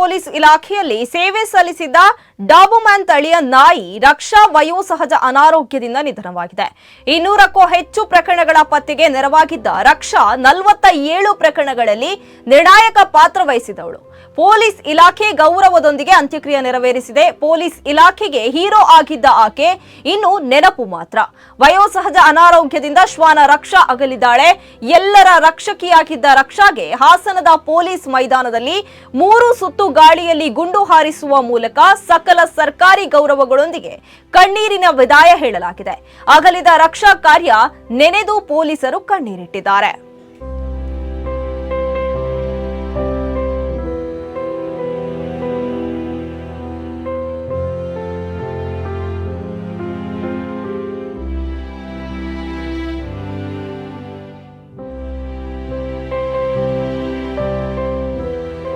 Police ಇಲಾಖೆಯಲ್ಲಿ ಸೇವೆ ಸಲ್ಲಿಸಿದ್ದ ಡಾಬುಮ್ಯಾನ್ ತಳಿಯ ನಾಯಿ ರಕ್ಷಾ ವಯೋಸಹಜ ಅನಾರೋಗ್ಯದಿಂದ ನಿಧನವಾಗಿದೆ. ಇನ್ನೂರಕ್ಕೂ ಹೆಚ್ಚು ಪ್ರಕರಣಗಳ ಪತ್ತೆಗೆ ನೆರವಾಗಿದ್ದ ರಕ್ಷಾ ನಲವತ್ತ ಏಳು ಪ್ರಕರಣಗಳಲ್ಲಿ ನಿರ್ಣಾಯಕ ಪಾತ್ರ ವಹಿಸಿದವಳು. ಪೊಲೀಸ್ ಇಲಾಖೆ ಗೌರವದೊಂದಿಗೆ ಅಂತ್ಯಕ್ರಿಯೆ ನೆರವೇರಿಸಿದೆ. ಪೊಲೀಸ್ ಇಲಾಖೆಗೆ ಹೀರೋ ಆಗಿದ್ದ ಆಕೆ ಇನ್ನು ನೆನಪು ಮಾತ್ರ. ವಯೋಸಹಜ ಅನಾರೋಗ್ಯದಿಂದ ಶ್ವಾನ ರಕ್ಷಾ ಅಗಲಿದ್ದಾಳೆ. ಎಲ್ಲರ ರಕ್ಷಕಿಯಾಗಿದ್ದ ರಕ್ಷಾಗೆ ಹಾಸನದ ಪೊಲೀಸ್ ಮೈದಾನದಲ್ಲಿ ಮೂರು ಸುತ್ತು ಗಾಳಿಯಲ್ಲಿ ಗುಂಡು ಹಾರಿಸುವ ಮೂಲಕ ಸಕಲ ಸರ್ಕಾರಿ ಗೌರವಗಳೊಂದಿಗೆ ಕಣ್ಣೀರಿನ ವಿದಾಯ ಹೇಳಲಾಗಿದೆ. ಅಗಲಿದ ರಕ್ಷಾ ಕಾರ್ಯ ನೆನೆದು ಪೊಲೀಸರು ಕಣ್ಣೀರಿಟ್ಟಿದ್ದಾರೆ.